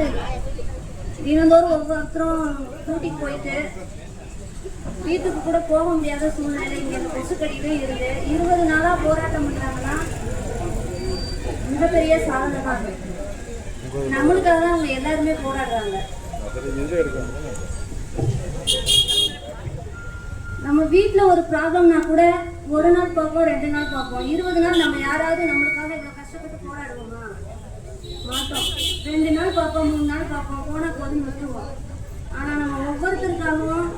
வந்து தினந்தோறும் ஒவ்வொருத்தரும் கூட்டிட்டு போயிட்டு வீட்டுக்கு கூட போக முடியாத சூழ்நிலை இங்கே இந்த கொசுக்கடியிலும் இருந்து இருபது நாளாக போராட்டம் பண்றாங்கன்னா மிகப்பெரிய சாதனை தான் நம்மளுக்காக தான் அவங்க எல்லாருமே போராடுறாங்க. நம்ம வீட்டில் ஒரு ப்ராப்ளம்னா கூட ஒரு நாள் பார்ப்போம் ரெண்டு நாள் பார்ப்போம். இருபது நாள் நம்ம யாராவது நம்மளுக்காக இவ்வளோ கஷ்டப்பட்டு போராடுவோமா? மாட்டோம். ரெண்டு நாள் பார்ப்போம் மூணு நாள் பார்ப்போம். போனால் போதும் விட்டுருவோம் ஆனால் நம்ம ஒவ்வொருத்தருக்காகவும்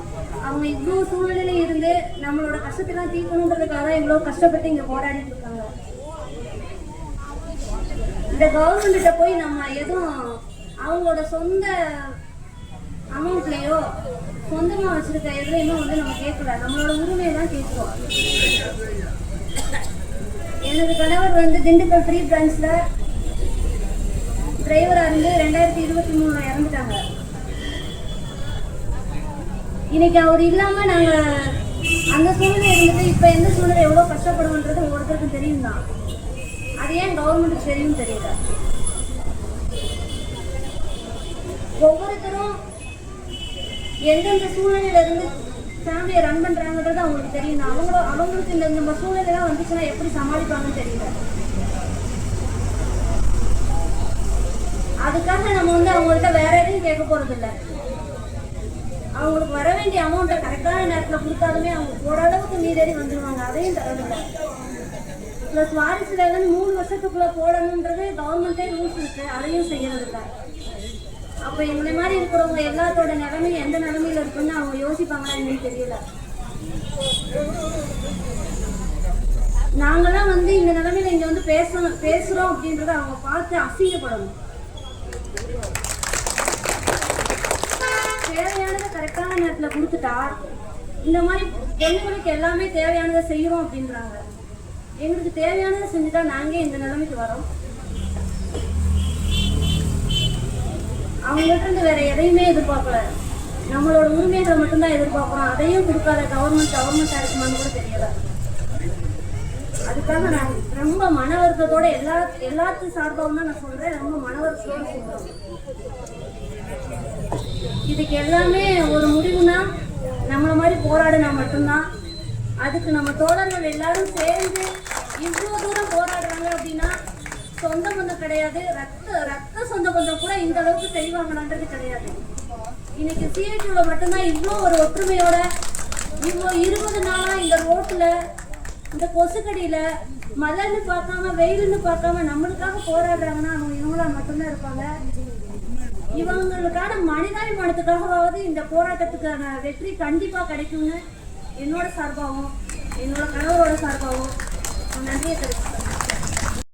அவங்க இவ்வளோ சூழ்நிலையில இருந்து நம்மளோட கஷ்டத்தெல்லாம் தீர்க்கணுன்றதுக்காக தான் இவ்வளோ கஷ்டப்பட்டு இங்கே போராடிட்டு இருக்காங்க. இந்த கவர்மெண்ட்ட போய் நம்ம எதுவும் அவங்களோட சொந்த அமௌண்ட்லேயோ சொந்தமாக வச்சுருக்க எதுலையுமே வந்து நம்ம கேட்கல நம்மளோட உரிமையை தான் கேட்கிறோம். எனது கணவர் வந்து திண்டுக்கல் ஃப்ரீ பிரான்ச்சில் டிரைவரா இருந்து ரெண்டாயிரத்தி இருபத்தி மூணுல இறந்துட்டாங்க. இன்னைக்கு அவர் இல்லாம நாங்க அந்த சூழ்நிலை இருந்துட்டு இப்ப எந்த சூழ்நிலை எவ்வளவு கஷ்டப்படுவோன்றது ஒவ்வொருத்தருக்கும் தெரியும் தான் அது ஏன் கவர்மெண்ட்டுக்கு தெரியும் தெரியல? ஒவ்வொருத்தரும் எந்தெந்த சூழ்நிலையில இருந்து ஃபேமிலியை ரன் பண்றாங்கன்றது அவங்களுக்கு தெரியும் அவங்களோ அவங்களுக்கு இந்த இந்த சூழ்நிலைலாம் வந்துச்சுன்னா எப்படி சமாளிப்பாங்கன்னு தெரியல. அதுக்காக நம்ம வந்து அவங்கள்ட்ட வேற எதையும் கேட்க போறது இல்லை அவங்களுக்கு வர வேண்டிய அமௌண்ட்டை கரெக்டான நேரத்தில் கொடுத்தாலுமே அவங்க ஓரளவுக்கு மீறி வந்துடுவாங்க அதையும் தரதில்லை. ப்ளஸ் வாரிசு இருந்து மூணு வருஷத்துக்குள்ளே போடணுன்றது கவர்மெண்ட்டே ரூல்ஸ் இருக்கு. அதையும் செய்யறது இல்லை அப்ப எங்களை மாதிரி இருக்கிறவங்க எல்லாத்தோட நிலைமையும் எந்த நிலைமையில் இருக்குன்னு அவங்க யோசிப்பாங்களா என்னன்னு தெரியல. நாங்களாம் வந்து இந்த நிலைமையில இங்க வந்து பேசணும் பேசுறோம் அப்படின்றத அவங்க பார்த்து அசிங்கப்படணும். இடத்துல கொடுத்துட்டா இந்த மாதிரி பெண்களுக்கு எல்லாமே தேவையானதை செய்யறோம் அப்படின்றாங்க. எங்களுக்கு தேவையானதை செஞ்சுட்டா நாங்க இந்த நிலைமைக்கு வரோம். அவங்கள்ட்ட இருந்து வேற எதையுமே எதிர்பார்க்கல. நம்மளோட உரிமைகளை மட்டும்தான் எதிர்பார்க்குறோம். அதையும் கொடுக்காத கவர்மெண்ட் கவர்மெண்ட் இருக்குமான்னு கூட தெரியல. அதுக்காக நான் ரொம்ப மன வருத்தத்தோட எல்லா எல்லாத்து சார்பாகவும் தான் நான் சொல்றேன். ரொம்ப மன வருத்தத்தோட சொல்றேன். இதுக்கு எல்லாமே ஒரு முடிவுனா நம்மளை மாதிரி போராடினா மட்டும்தான். அதுக்கு நம்ம தோழர்கள் எல்லாரும் சேர்ந்து இவ்வளோ தூரம் போராடுறாங்க அப்படின்னா சொந்த பந்தம் கிடையாது. ரத்த ரத்த சொந்த பந்தம் கூட இந்த அளவுக்கு செய்வாங்களான்றது கிடையாது. இன்னைக்கு சிஐடியூல மட்டும்தான் இவ்வளோ ஒரு ஒற்றுமையோட இவ்வளோ இருபது நாளா இந்த ரோட்டில் இந்த கொசுக்கடியில் மழைன்னு பார்க்காம வெயில்னு பார்க்காம நம்மளுக்காக போராடுறாங்கன்னா அவங்க இவங்களா மட்டும்தான் இருப்பாங்க. இவங்களுக்கான மனிதாபிமானத்துக்காகவாவது இந்த போராட்டத்துக்கான வெற்றி கண்டிப்பா கிடைக்கும்னு என்னோட சார்பாகவும் என்னோட கணவரோட சார்பாகவும் நன்றியை தெரிவிக்கிறேன்